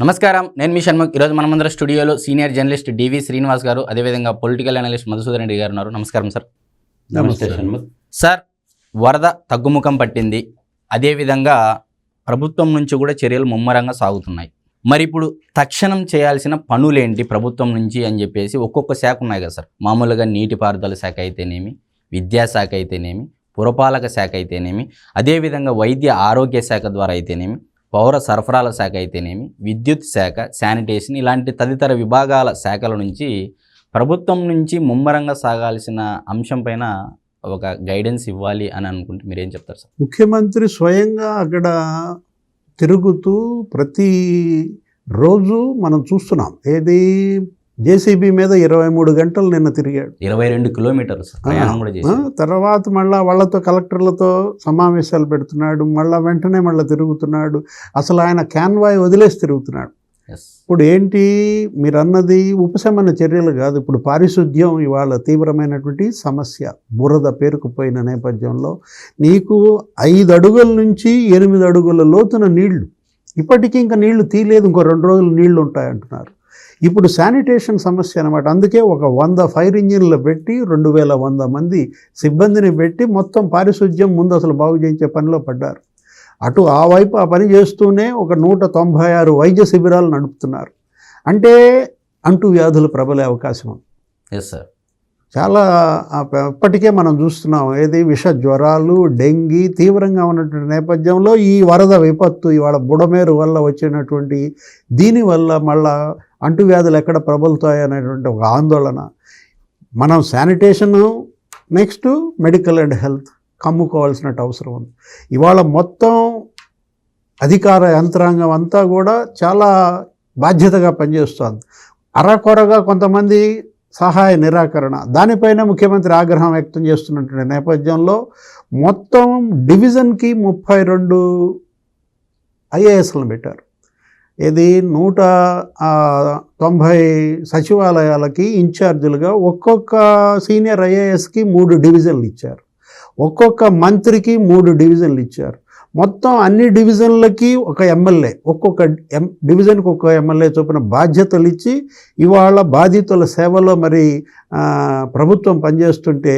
నమస్కారం నేను మీ షణ్ముఖ్. ఈరోజు మనమందరం స్టూడియోలో సీనియర్ జర్నలిస్ట్ డివి శ్రీనివాస్ గారు అదేవిధంగా పొలిటికల్ అనలిస్ట్ మధుసూదన్ రెడ్డి గారు ఉన్నారు. నమస్కారం సార్. నమస్తే షణ్ముఖ్. సార్ వరద తగ్గుముఖం పట్టింది. అదేవిధంగా ప్రభుత్వం నుంచి కూడా చర్యలు ముమ్మరంగా సాగుతున్నాయి. మరి ఇప్పుడు తక్షణం చేయాల్సిన పనులేంటి ప్రభుత్వం నుంచి అని చెప్పేసి ఒక్కొక్క శాఖ ఉన్నాయి కదా సార్. మామూలుగా నీటిపారుదల శాఖ అయితేనేమి విద్యాశాఖ అయితేనేమి పురపాలక శాఖ అయితేనేమి అదేవిధంగా వైద్య ఆరోగ్య శాఖ ద్వారా అయితేనేమి పౌర సరఫరాల శాఖ అయితేనేమి విద్యుత్ శాఖ శానిటేషన్ ఇలాంటి తదితర విభాగాల శాఖల నుంచి ప్రభుత్వం నుంచి ముమ్మరంగా సాగాల్సిన అంశంపైన ఒక గైడెన్స్ ఇవ్వాలి అని అనుకుంటే మీరేం చెప్తారు సార్? ముఖ్యమంత్రి స్వయంగా అక్కడ తిరుగుతూ ప్రతి రోజు మనం చూస్తున్నాం. ఏది జేసీబీ మీద ఇరవై మూడు గంటలు నిన్న తిరిగాడు. ఇరవై రెండు కిలోమీటర్లు తర్వాత మళ్ళా వాళ్ళతో కలెక్టర్లతో సమావేశాలు పెడుతున్నాడు మళ్ళా వెంటనే మళ్ళీ తిరుగుతున్నాడు. అసలు ఆయన క్యాన్వాయ్ వదిలేసి తిరుగుతున్నాడు. ఇప్పుడు ఏంటి? మీరు అన్నది ఉపశమన చర్యలు కాదు. ఇప్పుడు పారిశుద్ధ్యం ఇవాళ తీవ్రమైనటువంటి సమస్య. బురద పేరుకుపోయిన నేపథ్యంలో నీకు ఐదు అడుగుల నుంచి ఎనిమిది అడుగుల లోతున నీళ్ళు. ఇప్పటికీ ఇంకా నీళ్ళు తీయలేదు. ఇంకో రెండు రోజులు నీళ్ళు ఉంటాయంటున్నారు. ఇప్పుడు శానిటేషన్ సమస్య అనమాట అందుకే ఒక వంద ఫైర్ ఇంజిన్లు పెట్టి రెండు వేల వంద మంది సిబ్బందిని పెట్టి మొత్తం పారిశుద్ధ్యం ముందు అసలు బాగు చేయించే పనిలో పడ్డారు. అటు ఆ వైపు ఆ పని చేస్తూనే ఒక నూట తొంభై ఆరు వైద్య శిబిరాలు నడుపుతున్నారు. అంటే అంటు వ్యాధులు ప్రబలే అవకాశం ఉంది. ఎస్ సార్ చాలా ఇప్పటికే మనం చూస్తున్నాం ఏది విష జ్వరాలు డెంగీ తీవ్రంగా ఉన్నటువంటి నేపథ్యంలో ఈ వరద విపత్తు ఇవాళ బుడమేరు వల్ల వచ్చినటువంటి దీనివల్ల మళ్ళా అంటువ్యాధులు ఎక్కడ ప్రబలుతాయి అనేటువంటి ఒక ఆందోళన. మనం sanitation next medical and health కమ్ముకోవాల్సినట్టు అవసరం ఉంది. ఇవాళ మొత్తం అధికార యంత్రాంగం అంతా కూడా చాలా బాధ్యతగా పనిచేస్తుంది. అరకొరగా కొంతమంది సహాయ నిరాకరణ. దానిపైన ముఖ్యమంత్రి ఆగ్రహం వ్యక్తం చేస్తున్నటువంటి నేపథ్యంలో మొత్తం డివిజన్కి ముప్పై రెండు ఐఏఎస్లను పెట్టారు. ఇది నూట తొంభై సచివాలయాలకి ఇన్ఛార్జీలుగా ఒక్కొక్క సీనియర్ ఐఏఎస్కి మూడు డివిజన్లు ఇచ్చారు. ఒక్కొక్క మంత్రికి మూడు డివిజన్లు ఇచ్చారు. మొత్తం అన్ని డివిజన్లకి ఒక ఎమ్మెల్యే ఒక్కొక్క ఎం డివిజన్కి ఒక్కొక్క ఎమ్మెల్యే చొప్పున బాధ్యతలు ఇచ్చి ఇవాళ బాధితుల సేవలో మరి ప్రభుత్వం పనిచేస్తుంటే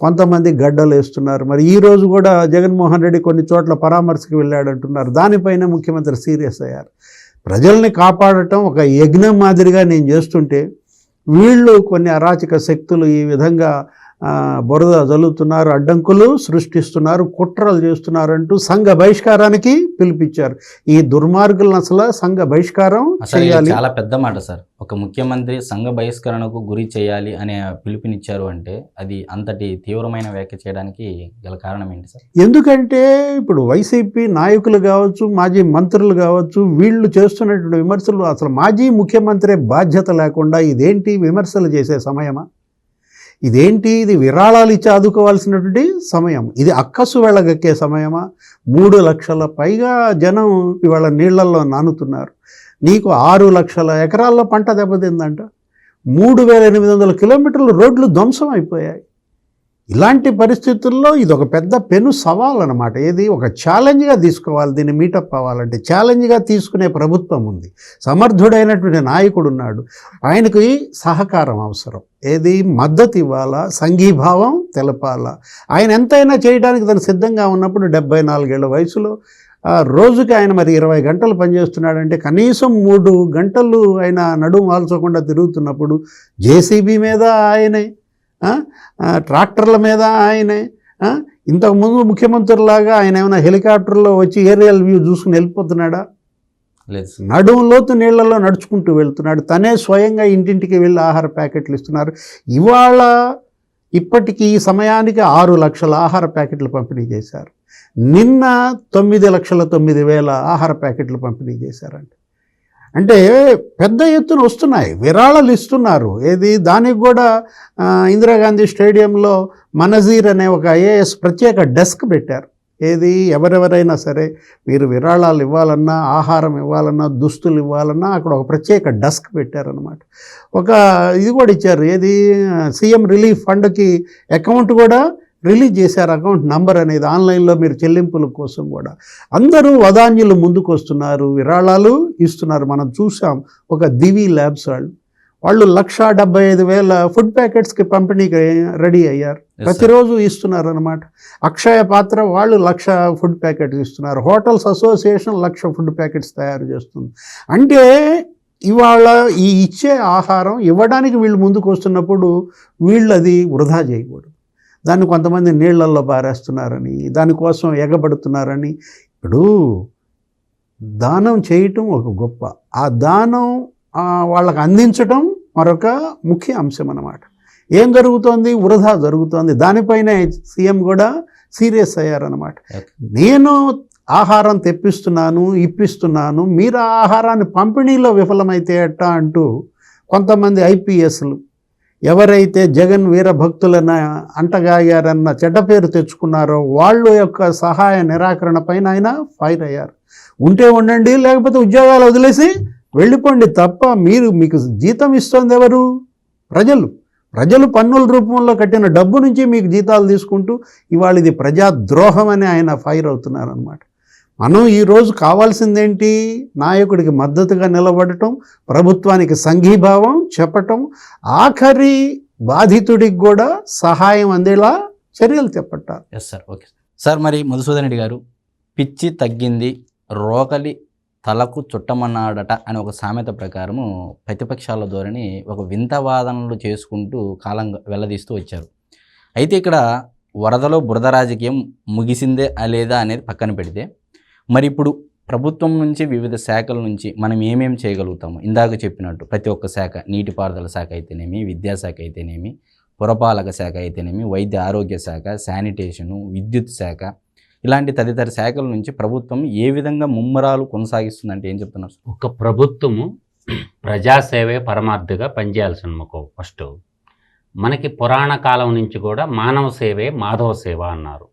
కొంతమంది గడ్డలు వేస్తున్నారు. మరి ఈ రోజు కూడా జగన్మోహన్ రెడ్డి కొన్ని చోట్ల పరామర్శకు వెళ్ళాడంటున్నారు. దానిపైన ముఖ్యమంత్రి సీరియస్ అయ్యారు. ప్రజల్ని కాపాడటం ఒక యజ్ఞం మాదిరిగా నేను చేస్తుంటే వీళ్ళు కొన్ని అరాచక శక్తులు ఈ విధంగా బురద జల్లుతున్నారు అడ్డంకులు సృష్టిస్తున్నారు కుట్రలు చేస్తున్నారంటూ సంఘ బహిష్కారానికి పిలిపించారు ఈ దుర్మార్గులను అసలు సంఘ బహిష్కారం చేయాలి? చాలా పెద్ద మాట సార్. ఒక ముఖ్యమంత్రి సంఘ బహిష్కరణకు గురి చేయాలి అనే పిలుపునిచ్చారు అంటే అది అంతటి తీవ్రమైన వ్యాఖ్య చేయడానికి గల కారణం ఏంటి సార్? ఎందుకంటే ఇప్పుడు వైసీపీ నాయకులు కావచ్చు మాజీ మంత్రులు కావచ్చు వీళ్ళు చేస్తున్నటువంటి విమర్శలు అసలు మాజీ ముఖ్యమంత్రి బాధ్యత లేకుండా ఇదేంటి విమర్శలు చేసే సమయమా? ఇదేంటి? ఇది విరాళాలు ఇచ్చి ఆదుకోవాల్సినటువంటి సమయం. ఇది అక్కసు వెళ్ళగక్కే సమయమా? మూడు లక్షల పైగా జనం ఇవాళ నీళ్ళలో నానుతున్నారు. నీకు ఆరు లక్షల ఎకరాల్లో పంట దెబ్బతిందంట. మూడు వేల ఎనిమిది వందల కిలోమీటర్లు రోడ్లు ధ్వంసం అయిపోయాయి. ఇలాంటి పరిస్థితుల్లో ఇది ఒక పెద్ద పెను సవాల్ అన్నమాట ఏది? ఒక ఛాలెంజ్గా తీసుకోవాలి. దీన్ని మీటప్ అవ్వాలంటే ఛాలెంజ్గా తీసుకునే ప్రభుత్వం ఉంది. సమర్థుడైనటువంటి నాయకుడు ఉన్నాడు ఆయనకి సహకారం అవసరం. ఏది? మద్దతు ఇవ్వాలా? సంఘీభావం తెలపాలా? ఆయన ఎంతైనా చేయడానికి తను సిద్ధంగా ఉన్నప్పుడు డెబ్బై నాలుగేళ్ళ వయసులో రోజుకి ఆయన మరి ఇరవై గంటలు పనిచేస్తున్నాడంటే కనీసం మూడు గంటలు ఆయన నడుము వాల్చకుండా తిరుగుతున్నప్పుడు జేసీబీ మీద ఆయనే ట్రాక్టర్ల మీద ఆయనే ఇంతకుముందు ముఖ్యమంత్రులాగా ఆయన ఏమైనా హెలికాప్టర్లో వచ్చి ఏరియల్ వ్యూ చూసుకుని వెళ్ళిపోతున్నాడా? నడుము లోతు నీళ్ళలో నడుచుకుంటూ వెళ్తున్నాడు. తనే స్వయంగా ఇంటింటికి వెళ్ళి ఆహార ప్యాకెట్లు ఇస్తున్నారు. ఇవాళ ఇప్పటికి ఈ సమయానికి ఆరు లక్షల ఆహార ప్యాకెట్లు పంపిణీ చేశారు. నిన్న తొమ్మిది లక్షల తొమ్మిది వేల ఆహార ప్యాకెట్లు పంపిణీ చేశారంట. అంటే పెద్ద ఎత్తున వస్తున్నాయి. విరాళాలు ఇస్తున్నారు. ఏది? దానికి కూడా ఇందిరాగాంధీ స్టేడియంలో మనజీర్ అనే ఒక ఐఏఎస్ ప్రత్యేక డెస్క్ పెట్టారు. ఏది? ఎవరెవరైనా సరే మీరు విరాళాలు ఇవ్వాలన్నా ఆహారం ఇవ్వాలన్నా దుస్తులు ఇవ్వాలన్నా అక్కడ ఒక ప్రత్యేక డస్క్ పెట్టారనమాట ఒక ఇది కూడా ఇచ్చారు. ఏది? సీఎం రిలీఫ్ ఫండ్కి అకౌంట్ కూడా రిలీజ్ చేశారు అకౌంట్ నంబర్ అనేది ఆన్లైన్లో మీరు చెల్లింపుల కోసం కూడా. అందరూ వదాన్యులు ముందుకు వస్తున్నారు విరాళాలు ఇస్తున్నారు. మనం చూసాం ఒక దివి ల్యాబ్స్ వాళ్ళు వాళ్ళు లక్ష డెబ్బై ఐదు వేల ఫుడ్ ప్యాకెట్స్కి పంపిణీకి రెడీ అయ్యారు. ప్రతిరోజు ఇస్తున్నారు అనమాట అక్షయ పాత్ర వాళ్ళు లక్ష ఫుడ్ ప్యాకెట్స్ ఇస్తున్నారు. హోటల్స్ అసోసియేషన్ లక్ష ఫుడ్ ప్యాకెట్స్ తయారు చేస్తుంది. అంటే ఇవాళ ఈ ఇచ్చే ఆహారం ఇవ్వడానికి వీళ్ళు ముందుకు వస్తున్నప్పుడు వీళ్ళు అది వృధా చేయకూడదు. దాన్ని కొంతమంది నీళ్ళల్లో పారేస్తున్నారని దానికోసం ఎగబడుతున్నారని. ఇప్పుడు దానం చేయటం ఒక గొప్ప. ఆ దానం వాళ్ళకి అందించటం మరొక ముఖ్య అంశం అన్నమాట. ఏం జరుగుతోంది? వృధా జరుగుతోంది. దానిపైనే సీఎం కూడా సీరియస్ అయ్యారనమాట. నేను ఆహారం తెప్పిస్తున్నాను ఇప్పిస్తున్నాను మీరు ఆహారాన్ని పంపిణీలో విఫలమైతే ఎట్టా అంటూ కొంతమంది ఐపీఎస్లు ఎవరైతే జగన్ వీరభక్తులన అంటగాగారన్న చెడ్డ పేరు తెచ్చుకున్నారో వాళ్ళ యొక్క సహాయ నిరాకరణ పైన ఆయన ఫైర్ అయ్యారు. ఉంటే ఉండండి లేకపోతే ఉద్యోగాలు వదిలేసి వెళ్ళిపోండి తప్ప మీరు మీకు జీతం ఇస్తుంది ఎవరు? ప్రజలు. ప్రజలు పన్నుల రూపంలో కట్టిన డబ్బు నుంచి మీకు జీతాలు తీసుకుంటూ ఇవాళ ఇది ప్రజాద్రోహం అని ఆయన ఫైర్ అవుతున్నారనమాట మనం ఈరోజు కావాల్సిందేంటి? నాయకుడికి మద్దతుగా నిలబడటం ప్రభుత్వానికి సంఘీభావం చెప్పటం ఆఖరి బాధితుడికి కూడా సహాయం అందేలా చర్యలు చేపట్టాలి. ఎస్ సార్ ఓకే సార్ మరి మధుసూదన్ రెడ్డి గారు పిచ్చి తగ్గింది రోకలి తలకు చుట్టమన్నాడట అనే ఒక సామెత ప్రకారము ప్రతిపక్షాల ధోరణి ఒక వింత వాదనలు చేసుకుంటూ కాలం వెళ్ళదీస్తూ వచ్చారు. అయితే ఇక్కడ వరదలో బురద రాజకీయం ముగిసిందే లేదా అనేది పక్కన పెడితే మరి ఇప్పుడు ప్రభుత్వం నుంచి వివిధ శాఖల నుంచి మనం ఏమేమి చేయగలుగుతాము? ఇందాక చెప్పినట్టు ప్రతి ఒక్క శాఖ నీటిపారుదల శాఖ అయితేనేమి విద్యాశాఖ అయితేనేమి పురపాలక శాఖ అయితేనేమి వైద్య ఆరోగ్య శాఖ శానిటేషను విద్యుత్ శాఖ ఇలాంటి తదితర శాఖల నుంచి ప్రభుత్వం ఏ విధంగా ముమ్మరాలు కొనసాగిస్తుందంటే ఏం చెప్తున్నారు ఒక ప్రభుత్వము ప్రజాసేవే పరమార్థిగా పనిచేయాల్సి మాకు ఫస్ట్. మనకి పురాణ కాలం నుంచి కూడా మానవ సేవే మాధవ సేవ అన్నారు.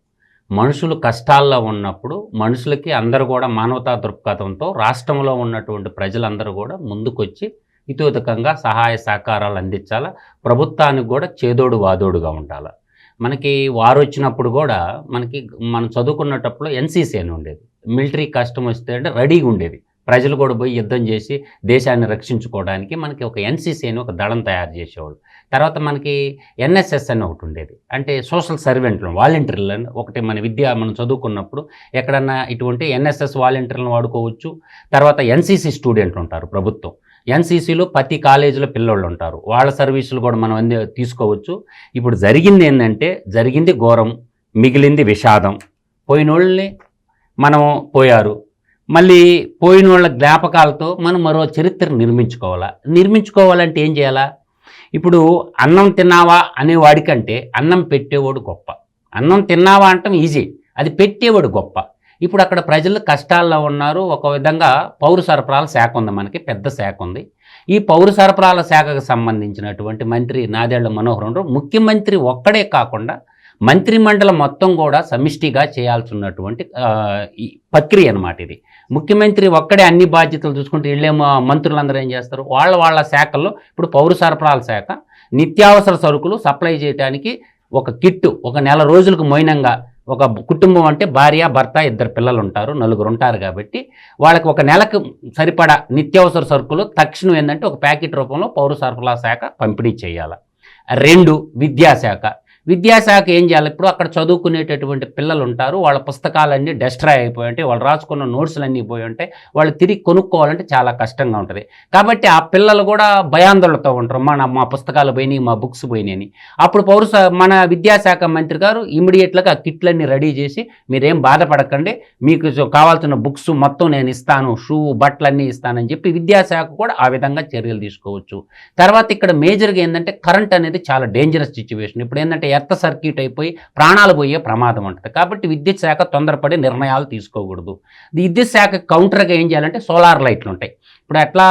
మనుషులు కష్టాల్లో ఉన్నప్పుడు మనుషులకి అందరూ కూడా మానవతా దృక్పథంతో రాష్ట్రంలో ఉన్నటువంటి ప్రజలందరూ కూడా ముందుకొచ్చి ఇతోతకంగా సహాయ సహకారాలు అందించాలా? ప్రభుత్వానికి కూడా చేదోడు వాదోడుగా ఉండాలి? మనకి వారు వచ్చినప్పుడు కూడా మనకి మనం చదువుకున్నటప్పుడు ఎన్సీసీ అని ఉండేది. మిలిటరీ కష్టం వస్తే అంటే రెడీగా ఉండేది. ప్రజలు కూడా పోయి యుద్ధం చేసి దేశాన్ని రక్షించుకోవడానికి మనకి ఒక ఎన్సీసీ అని ఒక దళం తయారు చేసేవాళ్ళు. తర్వాత మనకి ఎన్ఎస్ఎస్ అని ఒకటి ఉండేది. అంటే సోషల్ సర్వెంట్లు వాలంటీర్లను ఒకటి మన విద్య మనం చదువుకున్నప్పుడు ఎక్కడన్నా ఇటువంటి ఎన్ఎస్ఎస్ వాలంటీర్లను వాడుకోవచ్చు. తర్వాత ఎన్సీసీ స్టూడెంట్లు ఉంటారు ప్రభుత్వం. ఎన్సీసీలో ప్రతి కాలేజీలో పిల్లోళ్ళు ఉంటారు. వాళ్ళ సర్వీసులు కూడా మనం అంది తీసుకోవచ్చు. ఇప్పుడు జరిగింది ఏంటంటే జరిగింది ఘోరం మిగిలింది విషాదం. పోయినోళ్ళని మనం పోయారు. మళ్ళీ పోయిన వాళ్ళ జ్ఞాపకాలతో మనం మరో చరిత్ర నిర్మించుకోవాలా? నిర్మించుకోవాలంటే ఏం చేయాలా? ఇప్పుడు అన్నం తిన్నావా అనేవాడికంటే అన్నం పెట్టేవాడు గొప్ప. అన్నం తిన్నావా అంటాం ఈజీ. అది పెట్టేవాడు గొప్ప. ఇప్పుడు అక్కడ ప్రజలు కష్టాల్లో ఉన్నారు. ఒక విధంగా పౌర సరఫరాల శాఖ ఉంది మనకి పెద్ద శాఖ ఉంది. ఈ పౌర సరఫరాల శాఖకు సంబంధించినటువంటి మంత్రి నాదేళ్ళ మనోహర్ ముఖ్యమంత్రి ఒక్కడే కాకుండా మంత్రిమండలి మొత్తం కూడా సమిష్టిగా చేయాల్సి ఉన్నటువంటి ఈ ప్రక్రియ అనమాట ఇది. ముఖ్యమంత్రి ఒక్కడే అన్ని బాధ్యతలు చూసుకుంటే వీళ్ళేమో మంత్రులందరూ ఏం చేస్తారు? వాళ్ళ వాళ్ళ శాఖల్లో ఇప్పుడు పౌర సరఫరాల శాఖ నిత్యావసర సరుకులు సప్లై చేయడానికి ఒక కిట్టు ఒక నెల రోజులకు మౌనంగా ఒక కుటుంబం అంటే భార్య భర్త ఇద్దరు పిల్లలు ఉంటారు నలుగురు ఉంటారు కాబట్టి వాళ్ళకి ఒక నెలకు సరిపడా నిత్యావసర సరుకులు తక్షణం ఏంటంటే ఒక ప్యాకెట్ రూపంలో పౌర సరఫరా శాఖ పంపిణీ చేయాలి. రెండు విద్యాశాఖ. విద్యాశాఖ ఏం చేయాలి? ఇప్పుడు అక్కడ చదువుకునేటటువంటి పిల్లలు ఉంటారు వాళ్ళ పుస్తకాలన్నీ డెస్ట్రాయ్ అయిపోయి ఉంటాయి వాళ్ళు రాసుకున్న నోట్స్లన్నీ పోయి ఉంటాయి వాళ్ళు తిరిగి కొనుక్కోవాలంటే చాలా కష్టంగా ఉంటుంది. కాబట్టి ఆ పిల్లలు కూడా భయాందోళనతో ఉంటారు. మన మా పుస్తకాలు పోయినాయి మా బుక్స్ పోయినాయి అప్పుడు పౌర మన విద్యాశాఖ మంత్రి గారు ఇమీడియట్గా ఆ కిట్లన్నీ రెడీ చేసి మీరేం బాధపడకండి మీకు కావాల్సిన బుక్స్ మొత్తం నేను ఇస్తాను షూ బట్టలన్నీ ఇస్తానని చెప్పి విద్యాశాఖ కూడా ఆ విధంగా చర్యలు తీసుకోవచ్చు. తర్వాత ఇక్కడ మేజర్గా ఏంటంటే కరెంట్ అనేది చాలా డేంజరస్ సిచ్యువేషన్. ఇప్పుడు ఏంటంటే ఎర్త్ సర్క్యూట్ అయిపోయి ప్రాణాలు పోయే ప్రమాదం ఉంటుంది. కాబట్టి విద్యుత్ శాఖ తొందరపడి నిర్ణయాలు తీసుకోకూడదు. విద్యుత్ శాఖ కౌంటర్గా ఏం చేయాలంటే సోలార్ లైట్లు ఉంటాయి. ఇప్పుడు అట్లా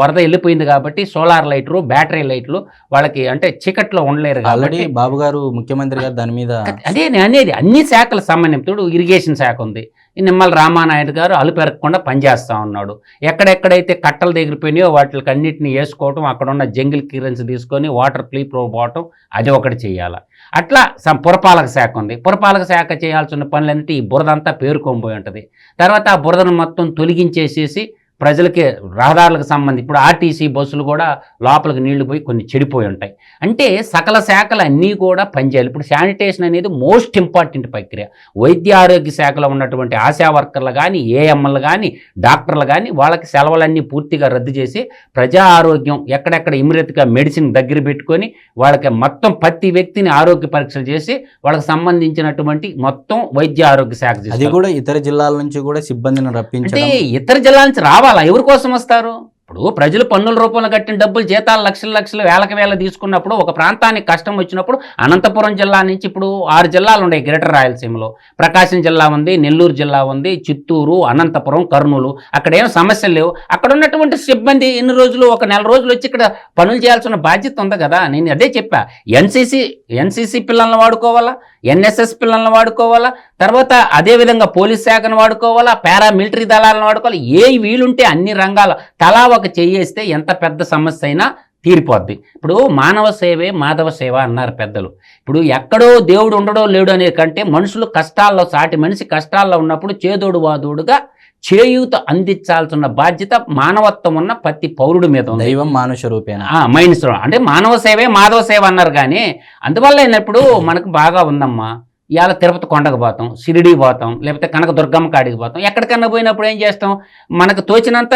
వరద వెళ్ళిపోయింది కాబట్టి సోలార్ లైట్లు బ్యాటరీ లైట్లు వాళ్ళకి అంటే చీకట్లో ఉండలేరు ఆల్రెడీ కాబట్టి బాబు గారు ముఖ్యమంత్రి గారు దాని మీద అదే అనేది అన్ని శాఖల ఇప్పుడు ఇరిగేషన్ శాఖ ఉంది. నిమ్మల రామానాయుడు గారు అలుపెరగకుండా పనిచేస్తూ ఉన్నాడు. ఎక్కడెక్కడైతే కట్టలు దిగిపోయినాయో వాటికి అన్నిటిని వేసుకోవటం అక్కడ ఉన్న జంగిల్ క్లియరెన్స్ తీసుకొని వాటర్ ఫ్లీ ప్రో పోవటం అది ఒకటి చేయాలి. అట్లా సం పురపాలక శాఖ ఉంది. పురపాలక శాఖ చేయాల్సిన పనులంటే ఈ బురదంతా పేరుకొని ఉంటుంది. తర్వాత ఆ బురదను మొత్తం తొలగించేసేసి ప్రజలకి రహదారులకు సంబంధించి ఇప్పుడు ఆర్టీసీ బస్సులు కూడా లోపలికి నీళ్ళు పోయి కొన్ని చెడిపోయి ఉంటాయి. అంటే సకల శాఖలు అన్నీ కూడా పనిచేయాలి ఇప్పుడు శానిటేషన్ అనేది మోస్ట్ ఇంపార్టెంట్ ప్రక్రియ. వైద్య ఆరోగ్య శాఖలో ఉన్నటువంటి ఆశా వర్కర్లు కానీ ఏఎంఎల్ కానీ డాక్టర్లు కానీ వాళ్ళకి సెలవులన్నీ పూర్తిగా రద్దు చేసి ప్రజా ఆరోగ్యం ఎక్కడెక్కడ ఇమీడియట్గా మెడిసిన్ దగ్గర పెట్టుకొని వాళ్ళకి మొత్తం ప్రతి వ్యక్తిని ఆరోగ్య పరీక్షలు చేసి వాళ్ళకి సంబంధించినటువంటి మొత్తం వైద్య ఆరోగ్య శాఖ అది. కూడా ఇతర జిల్లాల నుంచి కూడా సిబ్బందిని అంటే రప్పించడం ఇతర జిల్లాల నుంచి రావాలా. ఎవరి కోసం వస్తారు? ఇప్పుడు ప్రజలు పన్నుల రూపంలో కట్టిన డబ్బులు జీతాలు లక్షల లక్షలు వేలకు వేల తీసుకున్నప్పుడు ఒక ప్రాంతానికి కష్టం వచ్చినప్పుడు అనంతపురం జిల్లా నుంచి ఇప్పుడు ఆరు జిల్లాలు ఉన్నాయి. గ్రేటర్ రాయలసీమలో ప్రకాశం జిల్లా ఉంది నెల్లూరు జిల్లా ఉంది చిత్తూరు అనంతపురం కర్నూలు. అక్కడ ఏం సమస్యలు లేవు. అక్కడ ఉన్నటువంటి సిబ్బంది ఎన్ని రోజులు ఒక నెల రోజులు వచ్చి ఇక్కడ పనులు చేయాల్సిన బాధ్యత ఉంది కదా. నేను అదే చెప్పా. ఎన్సీసీ ఎన్సీసీ పిల్లలను వాడుకోవాలా? ఎన్ఎస్ఎస్ పిల్లలను వాడుకోవాలా? తర్వాత అదేవిధంగా పోలీస్ శాఖను వాడుకోవాలా? పారామిలిటరీ దళాలను వాడుకోవాలి? ఏ వీలుంటే అన్ని రంగాల. తలా ఒక చెయ్యేస్తే ఎంత పెద్ద సమస్య అయినా తీరిపోద్ది. ఇప్పుడు మానవ సేవే మాధవ సేవ అన్నారు పెద్దలు. ఇప్పుడు ఎక్కడో దేవుడు ఉండడో లేడు అనే కంటే మనుషులు కష్టాల్లో సాటి మనిషి కష్టాల్లో ఉన్నప్పుడు చేదోడు వాదోడుగా చేయూత అందించాల్సిన బాధ్యత మానవత్వం ఉన్న ప్రతి పౌరుడి మీద ఉంది. దైవం మానుష రూపేణ మైండ్స్ అంటే మానవ సేవే మాధవ సేవ అన్నారు కానీ అందువల్ల అయినప్పుడు మనకు బాగా ఉందమ్మా. ఇవాళ తిరుపతి కొండకు పోతాం షిరిడి పోతాం లేకపోతే కనక దుర్గమ్మ కాడికి పోతాం. ఎక్కడికన్నా పోయినప్పుడు ఏం చేస్తాం? మనకు తోచినంత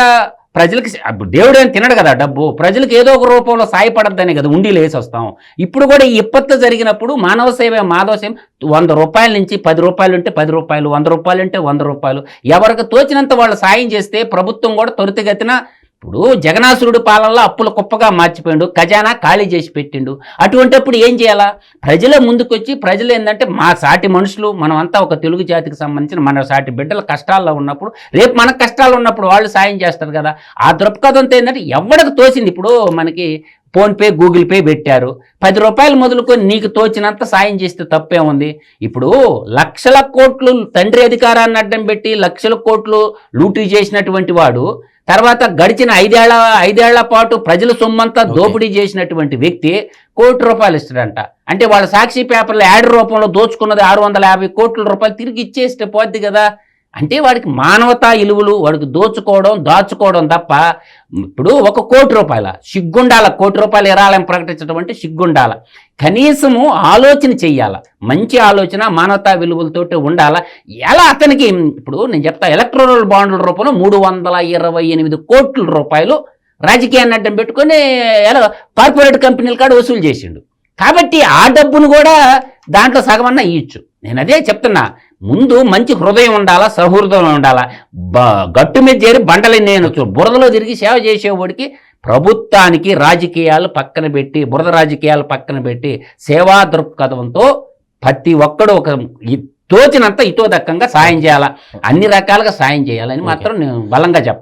ప్రజలకి దేవుడు ఏం తినడు కదా డబ్బు. ప్రజలకు ఏదో ఒక రూపంలో సాయపడద్దనే కదా ఉండి వేసి వస్తాం ఇప్పుడు కూడా ఈ విపత్తు జరిగినప్పుడు మానవ సేవ మాధవ సేవ వంద రూపాయల నుంచి పది రూపాయలు ఉంటే పది రూపాయలు వంద రూపాయలు ఉంటే వంద రూపాయలు. ఎవరికి తోచినంత వాళ్ళు సాయం చేస్తే ప్రభుత్వం కూడా త్వరితగతిన ఇప్పుడు జగనాసురుడు పాలనలో అప్పుల కుప్పగా మార్చిపోయిండు ఖజానా ఖాళీ చేసి పెట్టిండు. అటువంటిప్పుడు ఏం చేయాలా? ప్రజల ముందుకొచ్చి ప్రజలు ఏంటంటే మా సాటి మనుషులు మనం అంతా ఒక తెలుగు జాతికి సంబంధించిన మన సాటి బిడ్డల కష్టాల్లో ఉన్నప్పుడు రేపు మన కష్టాలు ఉన్నప్పుడు వాళ్ళు సాయం చేస్తారు కదా. ఆ దృక్పథంతో ఏంటంటే ఎవరికి తోచింది? ఇప్పుడు మనకి ఫోన్పే గూగుల్ పే పెట్టారు. పది రూపాయలు మొదలుకొని నీకు తోచినంత సాయం చేస్తే తప్పే ఉంది. ఇప్పుడు లక్షల కోట్లు తండ్రి అధికారాన్ని అడ్డం పెట్టి లక్షల కోట్లు లూటీ చేసినటువంటి వాడు తర్వాత గడిచిన ఐదేళ్ళ ఐదేళ్ళ పాటు ప్రజల సొమ్మంతా. దోపిడీ చేసినటువంటి వ్యక్తి కోటి రూపాయలు ఇస్తాడంట అంటే వాళ్ళ సాక్షి పేపర్లో యాడ్ రూపంలో దోచుకున్నది ఆరు వందల యాభై కోట్ల రూపాయలు తిరిగి ఇచ్చేస్తే పోద్ది కదా అంటే వాడికి మానవతా ఇలువలు వాడికి దోచుకోవడం దాచుకోవడం తప్ప ఇప్పుడు ఒక కోటి రూపాయల సిగ్గుండాల కోటి రూపాయలు ఇరాలని ప్రకటించడం అంటే సిగ్గుండాల. కనీసము ఆలోచన చెయ్యాల. మంచి ఆలోచన మానవతా విలువలతోటి ఉండాల. ఎలా అతనికి ఇప్పుడు నేను చెప్తా ఎలక్ట్రోనల్ బాండ్ల రూపంలో మూడు వందల ఇరవై ఎనిమిది కోట్ల రూపాయలు రాజకీయాన్ని అడ్డం పెట్టుకొని ఎలా కార్పొరేట్ కంపెనీల కాడ వసూలు చేసిండు. కాబట్టి ఆ డబ్బును కూడా దాంట్లో సగమన్నా ఇయ్యచ్చు. నేను అదే చెప్తున్నా. ముందు మంచి హృదయం ఉండాలా సహృదయం ఉండాలా? బ గట్టు మీద చేరి బండలు నేను బురదలో తిరిగి సేవ చేసేవాడికి ప్రభుత్వానికి రాజకీయాలు పక్కన పెట్టి బురద రాజకీయాలు పక్కన పెట్టి సేవా దృక్పథంతో ప్రతి ఒక్కడు ఒక తోచినంత తోచినంత ఇతోదక్కంగా సాయం చేయాలా? అన్ని రకాలుగా సాయం చేయాలని మాత్రం నేను బలంగా చెప్పాను